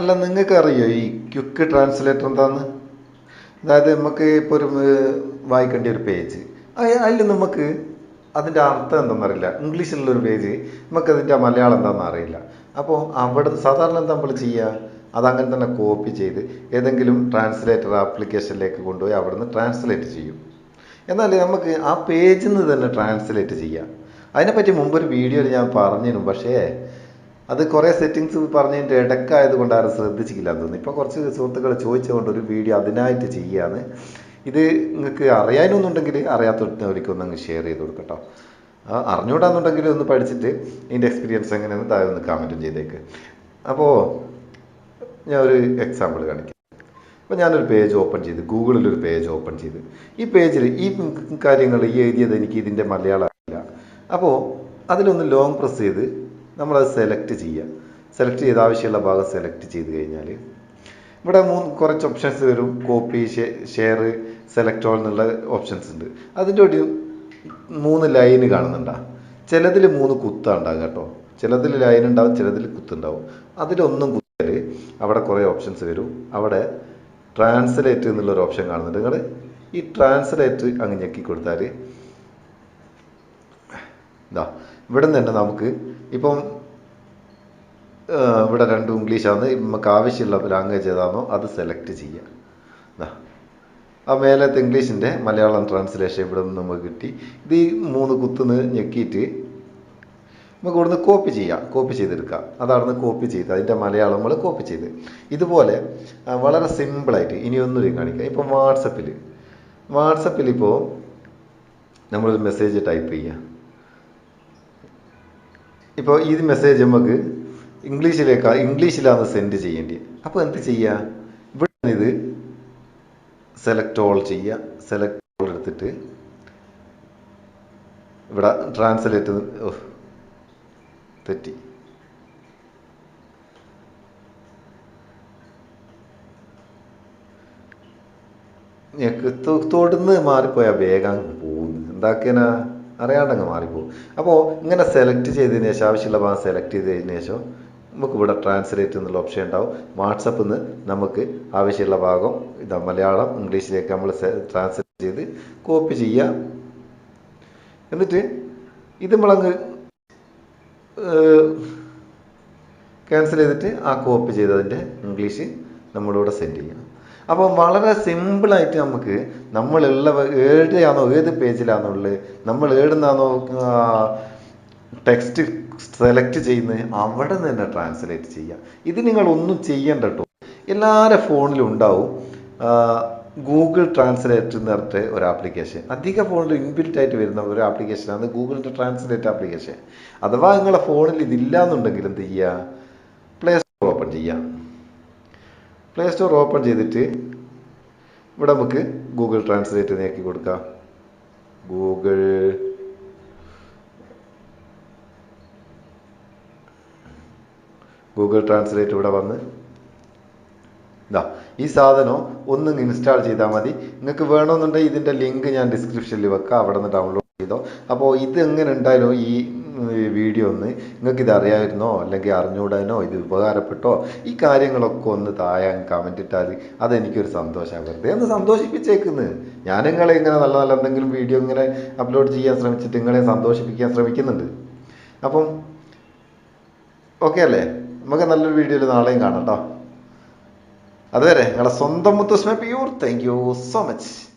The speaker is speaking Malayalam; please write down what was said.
അല്ല നിങ്ങൾക്ക് അറിയോ ഈ ക്വിക്ക് ട്രാൻസ്ലേറ്റർ എന്താന്ന്? അതായത് നമുക്ക് ഇപ്പോൾ ഒരു വായിക്കേണ്ട ഒരു പേജ്. അതിൽ നമുക്ക് അതിന്റെ അർത്ഥം എന്താണെന്നറിയില്ല ഇംഗ്ലീഷിലുള്ള ഒരു പേജ്. നമുക്ക് അതിന്റെ മലയാളം എന്താണെന്ന് അറിയില്ല. അപ്പോൾ അവിടെ സാധാരണ എന്താ നമ്മൾ ചെയ്യുക അതങ്ങനെ തന്നെ കോപ്പി ചെയ്ത് ഏതെങ്കിലും ട്രാൻസ്ലേറ്റർ ആപ്ലിക്കേഷനിലേക്ക് കൊണ്ടുപോയി അവിടുന്ന് ട്രാൻസ്ലേറ്റ് ചെയ്യും. എന്നാൽ നമുക്ക് ആ പേജിൽ നിന്ന് തന്നെ ട്രാൻസ്ലേറ്റ് ചെയ്യാം. അതിനെപ്പറ്റി മുമ്പൊരു വീഡിയോയിൽ ഞാൻ പറഞ്ഞിരുന്നു. പക്ഷേ അത് കുറേ സെറ്റിങ്സ് പറഞ്ഞതിന്റെ ഇടക്കായത് കൊണ്ട് ആരും ശ്രദ്ധിച്ചില്ല തോന്നുന്നു. ഇപ്പോൾ കുറച്ച് സുഹൃത്തുക്കൾ ചോദിച്ചുകൊണ്ട് ഒരു വീഡിയോ അതിനായിട്ട് ചെയ്യുകയാണ് ഇത് നിങ്ങൾക്ക് അറിയാനൊന്നുണ്ടെങ്കിൽ അറിയാത്തവർക്കൊന്നും അങ്ങ് ഷെയർ ചെയ്ത് കൊടുക്കട്ടോ അറിഞ്ഞുകൂടാന്നുണ്ടെങ്കിൽ ഒന്ന് പഠിച്ചിട്ട് ഇതിന്റെ എക്സ്പീരിയൻസ് എങ്ങനെയെന്ന് താഴെ ഒന്ന് കമന്റും ചെയ്തേക്ക്. അപ്പോൾ ഞാൻ ഒരു എക്സാമ്പിൾ കാണിക്കാം. അപ്പോൾ ഞാനൊരു പേജ് ഓപ്പൺ ചെയ്ത് ഗൂഗിളിൽ ഒരു പേജ് ഓപ്പൺ ചെയ്ത്. ഈ പേജിൽ ഈ കാര്യങ്ങൾ ഈ എഴുതിയത് എനിക്ക് ഇതിന്റെ മലയാളം അറിയില്ല. അപ്പോൾ അതിലൊന്ന് ലോങ് പ്രസ് ചെയ്ത് നമ്മളത് സെലക്ട് ചെയ്യുക. സെലക്ട് ചെയ്ത് ആവശ്യമുള്ള ഭാഗം സെലക്ട് ചെയ്ത് കഴിഞ്ഞാൽ ഇവിടെ മൂന്ന് കുറച്ച് ഓപ്ഷൻസ് വരും. കോപ്പി ഷെയർ സെലക്ട് ഓൾ എന്നുള്ള ഓപ്ഷൻസ് ഉണ്ട്. അതിന്റെ ഒരു മൂന്ന് ലൈൻ കാണുന്നുണ്ടാ. ചിലതിൽ മൂന്ന് കുത്താണ് ഉണ്ടാകുക കേട്ടോ. ചിലതിൽ ലൈൻ ഉണ്ടാവും ചിലതിൽ കുത്തുണ്ടാവും. അതിലൊന്നും കുത്തിയാൽ അവിടെ കുറേ ഓപ്ഷൻസ് വരും. അവിടെ ട്രാൻസ്ലേറ്റ് എന്നുള്ളൊരു ഓപ്ഷൻ കാണുന്നുണ്ട്. നിങ്ങൾ ഈ ട്രാൻസ്ലേറ്റ് അങ്ങ് ഞെക്കി കൊടുത്താൽ ഇതാ ഇവിടെ നിന്ന് തന്നെ നമുക്ക് ഇപ്പം ഇവിടെ രണ്ടും ഇംഗ്ലീഷാണ് നമുക്ക് ആവശ്യമുള്ള ലാംഗ്വേജ് ഏതാണോ അത് സെലക്ട് ചെയ്യുക. ആ മേലത്തെ ഇംഗ്ലീഷിന്റെ മലയാളം ട്രാൻസ്ലേഷൻ ഇവിടെ നിന്ന് നമുക്ക് കിട്ടി. ഇത് ഈ മൂന്ന് കുത്തുന്ന് ഞെക്കിയിട്ട് നമുക്ക് ഇവിടുന്ന് കോപ്പി ചെയ്യാം. കോപ്പി ചെയ്തെടുക്കാം. അതാണ് കോപ്പി ചെയ്ത് അതിന്റെ മലയാളം നമ്മൾ കോപ്പി ചെയ്ത്. ഇതുപോലെ വളരെ സിമ്പിളായിട്ട് ഇനി ഒന്നുകൂടി കാണിക്കാം. ഇപ്പം വാട്സപ്പിൽ വാട്സപ്പിൽ ഇപ്പോൾ നമ്മളൊരു മെസ്സേജ് ടൈപ്പ് ചെയ്യുക ഇപ്പോൾ ഈ മെസ്സേജ് നമുക്ക് ഇംഗ്ലീഷിലേക്കാ ഇംഗ്ലീഷിലാണ് സെൻഡ് ചെയ്യേണ്ടത് അപ്പോൾ എന്ത് ചെയ്യുക ഇവിടെ ഇത് സെലക്ട് ഓൾ ചെയ്യുക സെലക്ട് ഓൾ എടുത്തിട്ട് ഇവിടെ ട്രാൻസ്ലേറ്റ് തെറ്റി. തൊടുന്ന് മാറിപ്പോയാൽ വേഗം പോകുന്നു എന്താക്കിയാനാ അറിയാണ്ടങ്ങ് മാറിപ്പോകും അപ്പോൾ ഇങ്ങനെ സെലക്ട് ചെയ്തതിന് ശേഷം ആവശ്യമുള്ള ഭാഗം സെലക്ട് ചെയ്തതിന് ശേഷം നമുക്ക് ഇവിടെ ട്രാൻസ്ലേറ്റ് എന്നുള്ള ഓപ്ഷൻ ഉണ്ടാവും. വാട്സപ്പിൽ നിന്ന് നമുക്ക് ആവശ്യമുള്ള ഭാഗം ഇതാ മലയാളം ഇംഗ്ലീഷിലേക്ക് നമ്മൾ ട്രാൻസ്ലേറ്റ് ചെയ്ത് കോപ്പി ചെയ്യുക എന്നിട്ട് ഇത് നമ്മളങ്ങ് ക്യാൻസൽ ചെയ്തിട്ട് ആ കോപ്പി ചെയ്തതിന്റെ ഇംഗ്ലീഷ് നമ്മളിവിടെ സെൻഡ് ചെയ്യാം അപ്പോൾ വളരെ സിമ്പിളായിട്ട് നമുക്ക് നമ്മളുള്ള ഏടെയാണോ ഏത് പേജിലാണോ ഉള്ളത് നമ്മൾ ഏടുന്നാണോ ടെക്സ്റ്റ് സെലക്ട് ചെയ്യുന്നത് അവിടെ നിന്ന് തന്നെ ട്രാൻസ്ലേറ്റ് ചെയ്യുക ഇത് നിങ്ങൾ ഒന്നും ചെയ്യണ്ട കേട്ടോ എല്ലാവരുടെ ഫോണിലും ഉണ്ടാവും. ഗൂഗിൾ ട്രാൻസ്ലേറ്റ് എന്ന് പറഞ്ഞിട്ട് ഒരു ആപ്ലിക്കേഷൻ അധിക ഫോണിൽ ഇൻബിൽറ്റ് ആയിട്ട് വരുന്ന ഒരു ആപ്ലിക്കേഷനാണ് ഗൂഗിളിന്റെ ട്രാൻസ്ലേറ്റ് ആപ്ലിക്കേഷൻ അഥവാ നിങ്ങളുടെ ഫോണിൽ ഇതില്ല എന്നുണ്ടെങ്കിൽ എന്ത് ചെയ്യുക പ്ലേ സ്റ്റോർ ഓപ്പൺ ചെയ്യാം. പ്ലേ സ്റ്റോർ ഓപ്പൺ ചെയ്തിട്ട് ഇവിടെ നമുക്ക് ഗൂഗിൾ ട്രാൻസ്ലേറ്റ് നോക്കി കൊടുക്കാം. ഗൂഗിൾ ഗൂഗിൾ ട്രാൻസ്ലേറ്റ് ഇവിടെ വന്ന് ഇതാ ഈ സാധനം ഒന്നും ഇൻസ്റ്റാൾ ചെയ്താൽ മതി. നിങ്ങൾക്ക് വേണമെന്നുണ്ടെങ്കിൽ ഇതിന്റെ ലിങ്ക് ഞാൻ ഡിസ്ക്രിപ്ഷനിൽ വെക്കാം. അവിടെ നിന്ന് ഡൗൺലോഡ് ചെയ്തോ. അപ്പോൾ ഇത് എങ്ങനെ ഉണ്ടായാലും ഈ വീഡിയോ ഒന്ന് നിങ്ങൾക്ക് ഇത് അറിയാമായിരുന്നോ അല്ലെങ്കിൽ അറിഞ്ഞുകൂടാനോ ഇത് ഉപകാരപ്പെട്ടോ? ഈ കാര്യങ്ങളൊക്കെ ഒന്ന് താഴെ കമന്റ് ഇട്ടാൽ അതെനിക്കൊരു സന്തോഷമാണ് വെറുതെ ഒന്ന് സന്തോഷിപ്പിച്ചേക്കുന്നത് ഞാൻ നിങ്ങളെ ഇങ്ങനെ നല്ല നല്ല എന്തെങ്കിലും വീഡിയോ ഇങ്ങനെ അപ്ലോഡ് ചെയ്യാൻ ശ്രമിച്ചിട്ട് നിങ്ങളെ സന്തോഷിപ്പിക്കാൻ ശ്രമിക്കുന്നുണ്ട്. അപ്പം ഓക്കെ അല്ലേ? നമുക്ക് നല്ലൊരു വീഡിയോയിൽ നാളെയും കാണാം കേട്ടോ അതുവരെ നിങ്ങളുടെ സ്വന്തം മുത്തുസ്മ pure thank you so much